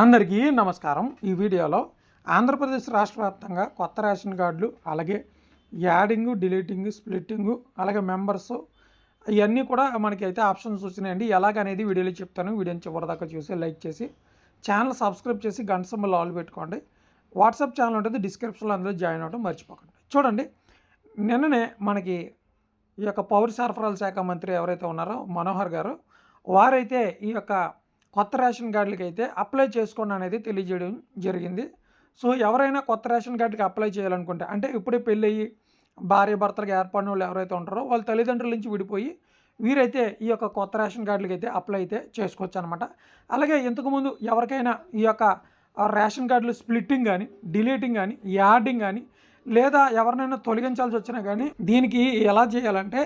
అందరికీ నమస్కారం. ఈ వీడియోలో ఆంధ్రప్రదేశ్ రాష్ట్ర వ్యాప్తంగా కొత్త రేషన్ కార్డులు అలాగే యాడింగ్ డిలీటింగ్ స్ప్లిట్టింగ్ అలాగే మెంబర్స్ ఇవన్నీ కూడా మనకి అయితే ఆప్షన్స్ వచ్చినాయండి. ఎలాగనేది వీడియోలో చెప్తాను. వీడియోని చివరిదాకా చూసి లైక్ చేసి ఛానల్ సబ్స్క్రైబ్ చేసి గంట సింబల్ ఆల్ పెట్టుకోండి. వాట్సాప్ ఛానల్ ఉంటుంది. డిస్క్రిప్షన్లో అందులో జాయిన్ అవ్వడం మర్చిపోకండి. చూడండి నిన్ననే మనకి ఈ యొక్క పౌర సరఫరాల శాఖ మంత్రి ఎవరైతే ఉన్నారో మనోహర్ గారు వారైతే ఈ యొక్క కొత్త రేషన్ కార్డులకి అయితే అప్లై చేసుకోండి అనేది తెలియజేయడం జరిగింది. సో ఎవరైనా కొత్త రేషన్ కార్డుకి అప్లై చేయాలనుకుంటే అంటే ఇప్పుడే పెళ్ళయ్యి భార్య భర్తలకు ఏర్పడిన వాళ్ళు ఎవరైతే ఉంటారో వాళ్ళ తల్లిదండ్రుల నుంచి విడిపోయి వీరైతే ఈ యొక్క కొత్త రేషన్ కార్డులకి అయితే అప్లై అయితే చేసుకోవచ్చు అనమాట అలాగే ఇంతకుముందు ఎవరికైనా ఈ యొక్క రేషన్ కార్డులు స్ప్లిట్టింగ్ కానీ డిలీటింగ్ కానీ యాడింగ్ కానీ లేదా ఎవరినైనా తొలగించాల్సి వచ్చినా కానీ దీనికి ఎలా చేయాలంటే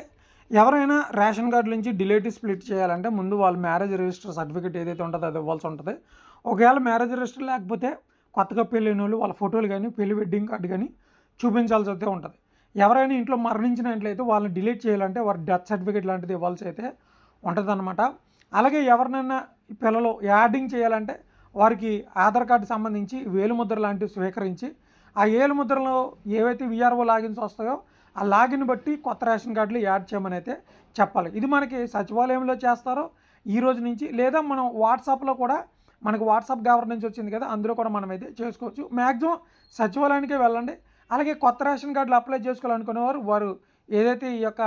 ఎవరైనా రేషన్ కార్డు నుంచి డిలేట్ స్ప్లిట్ చేయాలంటే ముందు వాళ్ళ మ్యారేజ్ రిజిస్టర్ సర్టిఫికేట్ ఏదైతే ఉంటుందో అది ఇవ్వాల్సి ఉంటుంది. ఒకవేళ మ్యారేజ్ రిజిస్టర్ లేకపోతే కొత్తగా పెళ్ళైన వాళ్ళు వాళ్ళ ఫోటోలు కానీ పెళ్ళి వెడ్డింగ్ కార్డు కానీ చూపించాల్సి అయితే ఉంటుంది. ఎవరైనా ఇంట్లో మరణించినట్లయితే వాళ్ళని డిలీట్ చేయాలంటే వారి డెత్ సర్టిఫికేట్ లాంటిది ఇవ్వాల్సి అయితే ఉంటుందన్నమాట అలాగే ఎవరినైనా పిల్లలు యాడింగ్ చేయాలంటే వారికి ఆధార్ కార్డు సంబంధించి వేలుముద్ర లాంటివి స్వీకరించి ఆ ఏలు ముద్రలో ఏవైతే విఆర్ఓ లాగిన్స్ వస్తాయో ఆ లాగిన్ బట్టి కొత్త రేషన్ కార్డులు యాడ్ చేయమని అయితే చెప్పాలి. ఇది మనకి సచివాలయంలో చేస్తారో ఈ రోజు నుంచి లేదా మనం వాట్సాప్లో కూడా మనకు వాట్సాప్ గవర్నెన్స్ వచ్చింది కదా అందులో కూడా మనం అయితే చేసుకోవచ్చు. మ్యాక్సిమం సచివాలయానికే వెళ్ళండి. అలాగే కొత్త రేషన్ కార్డులు అప్లై చేసుకోవాలనుకునేవారు వారు ఏదైతే ఈ యొక్క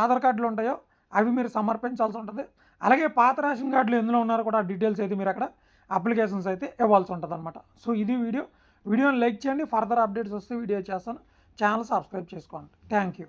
ఆధార్ కార్డులు ఉంటాయో అవి మీరు సమర్పించాల్సి ఉంటుంది. అలాగే పాత రేషన్ కార్డులు ఎందులో ఉన్నారో కూడా డీటెయిల్స్ అయితే మీరు అక్కడ అప్లికేషన్స్ అయితే ఇవ్వాల్సి ఉంటుంది అనమాట సో ఇది వీడియో. వీడియోని లైక్ చేయండి ఫర్దర్ అప్డేట్స్ వస్తే వీడియో చేస్తాను. ఛానల్ సబ్స్క్రైబ్ చేసుకోండి. Thank you